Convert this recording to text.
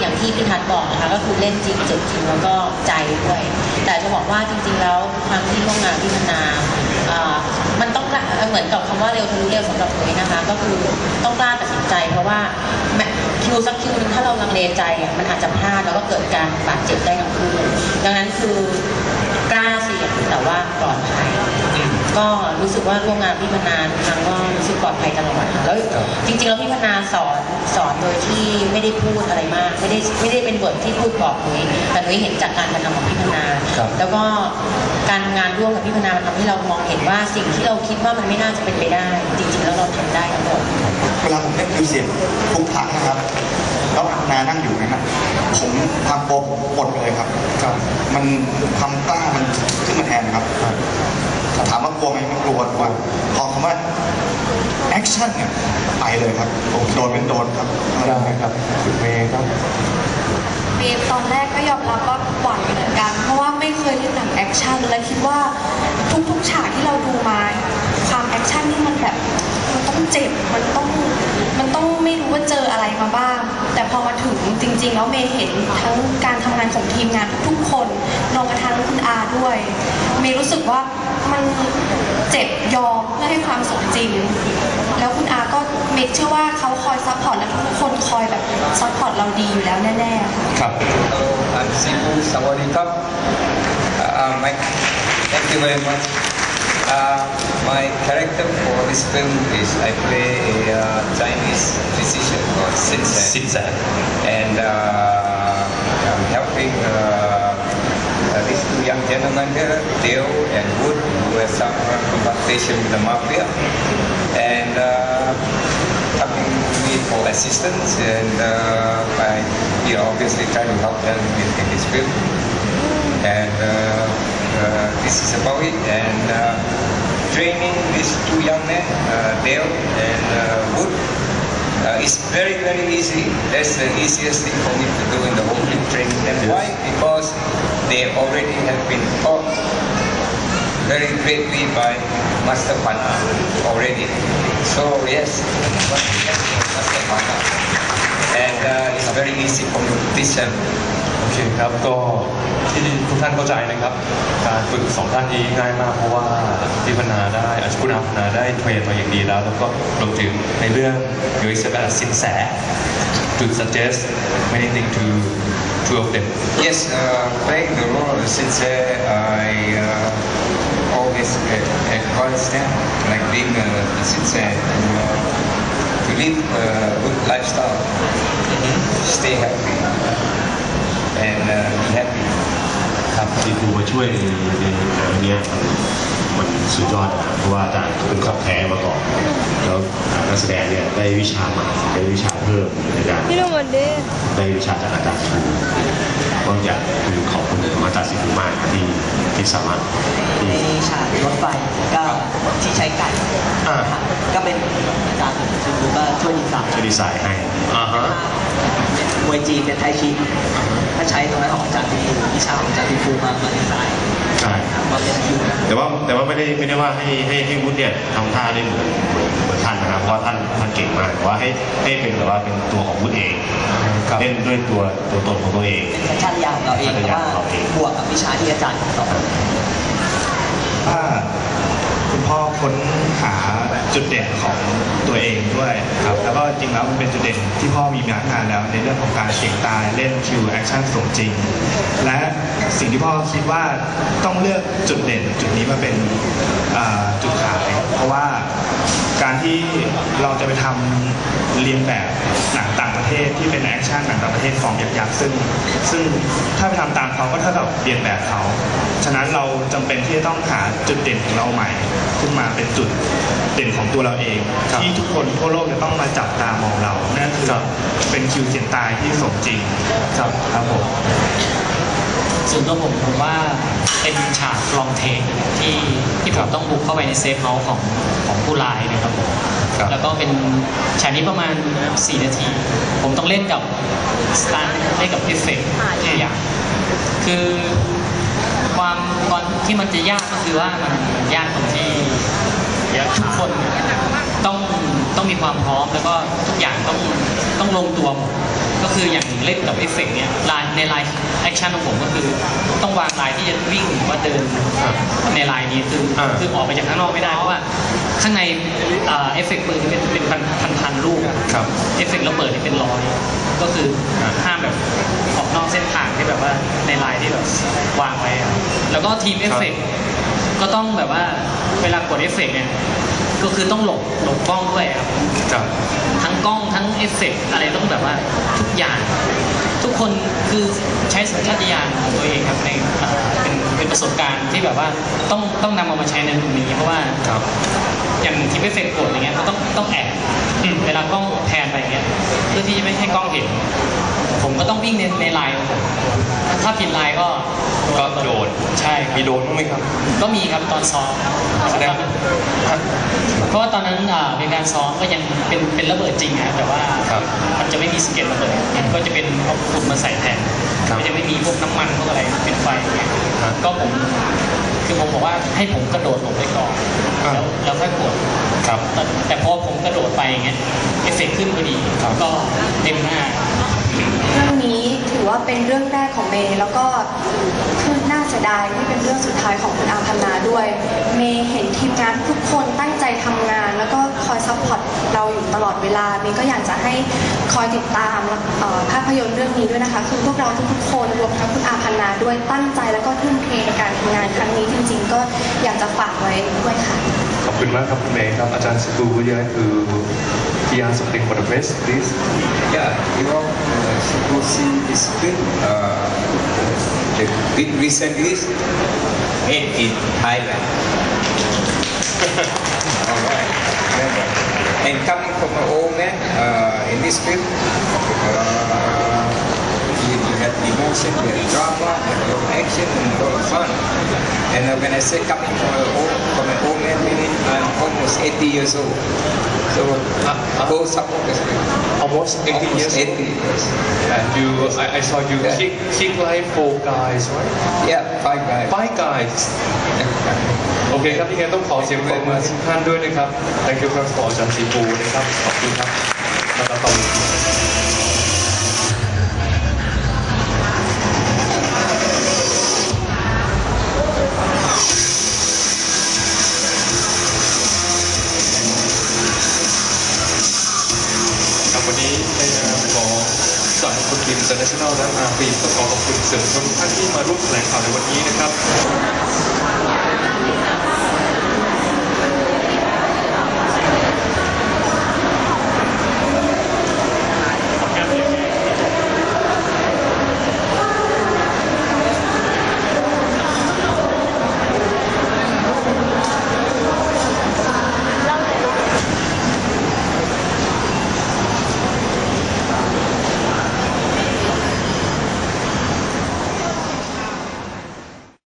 อย่างที่พี่ทัศน์บอกนะคะก็คือเล่นจริงเจ็บจริงแล้วก็ใจด้วย แต่จะบอกว่าจริง ๆ แล้วความที่ร่วมงานพี่ธนามันต้องเหมือนกับคำว่าเร็วทะลุเร็วสำหรับนุ้ยนะคะ ก็คือต้องกล้าตัดสินใจ เพราะว่าแมคิวสักคิวหนึงถ้าเราลังเลใจมันอาจจะพลาดแล้วก็เกิดการบาดเจ็บได้ทั้งคู่ดังนั้นคือ แต่ว่าปลอดภัยก็รู้สึกว่าร่วมงานพี่พนาทุกครั้งก็รู้สึกปลอดภัยตลอดค่ะแล้วจริงๆแล้วพี่พนาสอนสอนโดยที่ไม่ได้พูดอะไรมาก ไม่ได้ไม่ได้เป็นบทที่พูดบอกนุ้ยแต่นุ้ยเห็นจากการกระทำของพี่พนาครับแล้วก็การทำงานร่วมกับพี่พนามันทำให้เรามองเห็นว่าสิ่งที่เราคิดว่ามันไม่น่าจะเป็นไปได้ จริงๆแล้วเราทำได้ทั้งหมดเวลาผมเล่นมิวสิกทุกครั้งนะครับ แล้วนานั่งอยู่นั่นนะผมทำโปรหมดเลยครับ ครับ มันความกล้ามันขึ้นมาแทนครับ ถามว่ากลัวไหมไม่กลัวแต่ว่าพอคำว่าแอคชั่นเนี่ยไปเลยครับโดนเป็นโดนครับได้ครับคุณเมย์ครับเมย์ตอนแรกก็ยอมรับว่าหวั่นเหมือนกัน เพราะว่าไม่เคยเล่นหนังแอคชั่นและคิดว่าทุกๆฉากที่เราดูมาความแอคชั่นนี่มันแบบมันต้องเจ็บมันต้องมันต้องไม่รู้ว่าเจออะไรมาบ้างแต่พ อมาถึงจริง ๆ แล้วเมย์เห็นทั้งการทำงานของทีมงานทุกๆคนรวมกระทั่งคุณอาด้วย เมย์รู้สึกว่ามันเจ็บยอมเพื่อให้ความสมจริง แล้วคุณอาก็เมย์เชื่อว่าเขาคอยซัพพอร์ตและทุกๆคนคอยแบบซัพพอร์ตเราดีอยู่แล้วแน่ๆค่ะ ครับ Hello, I'm Sibu Sawadikap. Uh, my, thank you very much. Uh, my character for this film is I play a uh, Chinese physician called Sin. Sin-Sen. And uh, I'm helping uh, uh, these two young gentlemen here, Dale and Wood, who have some uh, confrontation with the mafia. And uh, coming to me for assistance, and uh, I, you know, obviously try to help them in, in this film. And uh, uh, this is about it. And uh, training these two young men, uh, Dale and uh, Wood, uh, it's very, very easy. That's the easiest thing for me to do in the whole film training them. Why? Because they already have been taught very greatly by Master Pana already. So yes, Master Pana. And uh, it's very easy for me to teach them. โอเคครับก็ ที่ทุกท่านเข้าใจนะครับ การฝึกสองท่านนี้ง่ายมากเพราะว่าพี่พนาได้อาจารย์คุณอาพนาได้เทรนมาอย่างดีแล้ว แล้วก็รวมถึงในเรื่องยูอิสแบบสินแส to suggest many things to two of them Yes, uh, playing the role of the sensei, I uh, always uh, encourage them, like being a, a sensei, you know, to live a good lifestyle, stay happy, and uh, be happy. ครับที่ครูมาช่วยในในหนังเนี้ยมันสุดยอดนะครับเพราะว่าอาจารย์เขาเป็นขับแท้มาก่อนแล้วนักแสดงเนี่ยได้วิชาใหม่ได้วิชาเพิ่มในการพี่นุ่มวันดีได้วิชาจากอาจารย์สิฟูก็อยากคือขอบคุณอาจารย์สิฟูมากที่ที่สามารถที่ในฉากรถไฟก็ ที่ใช้ไก่อ่า ก็เป็นอาจารย์คุณครูก็ช่วยดีไซน์ช่วยดีไซน์ให้อ่าฮะมวยจีนเป็นไทชีถ้าใช้ตรงนั้นของอาจารย์ที่ฟูวิชาของอาจารย์ที่ฟูมามาดีไซน์ใช่มาเป็นคิวแต่ว่าแต่ว่าไม่ได้ไม่ได้ว่าให้ให้ให้วุฒิเนี่ยทำท่าได้เหมือนเหมือนเหมือนท่านนะครับเพราะว่าท่านท่านเก่งมากแต่ว่าให้ให้เป็นแบบว่าเป็นตัวของวุฒิเองครับเล่นด้วยตัวตัวตนของตัวเองเป็นสัญชาตญาณของเราเองแต่ว่าบวกกับวิชาที่อาจารย์สอนว่า คุณพ่อค้นหาจุดเด่นของตัวเองด้วยครับแล้วก็จริงแล้วมันเป็นจุดเด่นที่พ่อมีมานานแล้ว ในเรื่องของการเสียงตายเล่นคิวแอคชั่นสมจริง และสิ่งที่พ่อคิดว่าต้องเลือกจุดเด่นจุดนี้มาเป็นอ่าจุดขาย เพราะว่าการที่เราจะไปทำเรียนแบบหนังต่างประ เทศที่เป็นแอคชั่นหนังต่างประเทศฟอร์มยักษ์ๆซึ่ง ซึ่งถ้าไปทำตามเขาก็เท่ากับเรียนแบบเขา ฉะนั้นเราจำเป็นที่จะต้องหาจุดเด่นของเราใหม่ ขึ้นมาเป็นจุดเด่นของตัวเราเองครับที่ทุกคนทั่วโลกจะต้องมาจับตามองเรานั่นคือครับเป็นคิวเสียงตายที่สมจริงครับครับผมส่วนตัวผมผมว่าเป็นฉากลองเทคที่ที่ผมต้องบุกเข้าไปในเซฟเฮาส์ของของผู้ร้ายนะครับผม ครับแล้วก็เป็นฉากนี้ประมาณ 4 นาที ผมต้องเล่นกับสตันเล่นกับเอฟเฟกต์ทุกอย่างคือความตอนที่มันจะยากก็คือว่ามันยากตรงที่ทุกคนต้องต้องมีความพร้อมแล้วก็ทุกอย่างต้องต้องลงตัวหมด ก็ก็คืออย่างเล่นกับเอฟเฟกต์เนี้ยลายในลายแอคชั่นของผมก็คือต้องวางลายที่จะวิ่งหรือว่าเดินในลายนี้คืออาคือออกไปจากข้างนอกไม่ได้เพราะว่าข้างในเอ่อเอฟเฟกต์ปืนจะเป็นเป็นพันพันพันลูกครับเอฟเฟกต์ระเบิดนี่เป็นร้อยก็คือห้ามแบบออกนอกเส้นทางที่แบบว่าในลายที่แบบวางไว้อะแล้วก็ทีมเอฟเฟกต์ก็ต้องแบบว่าเวลากดเอฟเฟกต์เนี่ยก็คือต้องหลบหลบกล้องด้วยครับ เอฟเฟกต์อะไรต้องแบบว่าทุกอย่าง ทุกคนคือใช้สัญชาตญาณของตัวเองครับในเอ่อเป็นเป็นประสบการณ์ที่แบบว่าต้องต้องนำเอามาใช้ในตรงนี้เพราะว่าครับอย่างทีมเอฟเฟกต์กดอย่างเงี้ยมันต้องต้องแอบเวลากล้องแพนไปอย่างเงี้ยเพื่อที่จะไม่ให้กล้องเห็น ผมก็ต้องวิ่งในในไลน์ของผมถ้าผิดไลน์ก็ก็โดนใช่ครับมีโดนบ้างไหมครับ ก็มีครับตอนซ้อมแสดงเพราะว่าตอนนั้นอ่าเป็นการซ้อมก็ยังเป็นเป็นระเบิดจริงนะแต่ว่าครับมันจะไม่มีสะเก็ตระเบิดก็จะเป็นเอาฝุ่นมาใส่แทนครับก็จะไม่มีพวกน้ำมันพวกอะไรเป็นไฟอย่างเงี้ยครับก็ผม คือผมบอกว่าให้ผมกระโดดลงไปก่อนอ่าแล้วแล้วค่อยกดครับแต่แต่พอผมกระโดดไปอย่างเงี้ยเอฟเฟกต์ขึ้นพอดีครับก็เต็มหน้าเรื่องนี้ถือว่าเป็นเรื่องแรกของเมย์แล้วก็คือน่าเสียดายที่เป็นเรื่องสุดท้ายของคุณอาพันนาด้วย เมย์เห็นทีมงานทุกคนตั้งใจทำงาน แล้วก็คอยซัพพอร์ตเราอยู่ตลอดเวลาเมย์ก็อยากจะให้คอยติดตามเอ่อภาพ ยนตร์เรื่องนี้ด้วยนะคะ คือพวกเราทุกๆคนรวมทั้งคุณอาพันนาด้วยตั้งใจแล้วก็ทุ่มเทในการทำงานครั้งนี้จริง ๆ ก็อยากจะฝากไว้ด้วยค่ะ ขอบคุณมากครับคุณเมย์ครับอาจารย์สกูเยอะคือ PR something for the press please Yeah, you know, uh, supposing this film, uh, the big reason is made in Thailand. And coming from an old man, uh, in this film, uh, you, you had emotion, you had drama, you had a lot of action, and a lot of fun. And uh, when I say coming from an old, from an old man, meaning I'm almost 80 years old. So, uh, full support this almost 80 years 80 old years. and you I, I saw you Yeah. kick kick like four guys right Yeah, five guys. five guys โอเคครับยังไงต้องขอเสียงปรบมือทุกท่านด้วยนะครับ Thank you ครับขออาจารย์สีปูนะครับ ขอบคุณครับแล้วต่อครับวันนี้ในนของสายคนทีม International และอาฟีก็ขอขอบคุณสื่อมวลชนท่านที่มาร่วมแถลงข่าว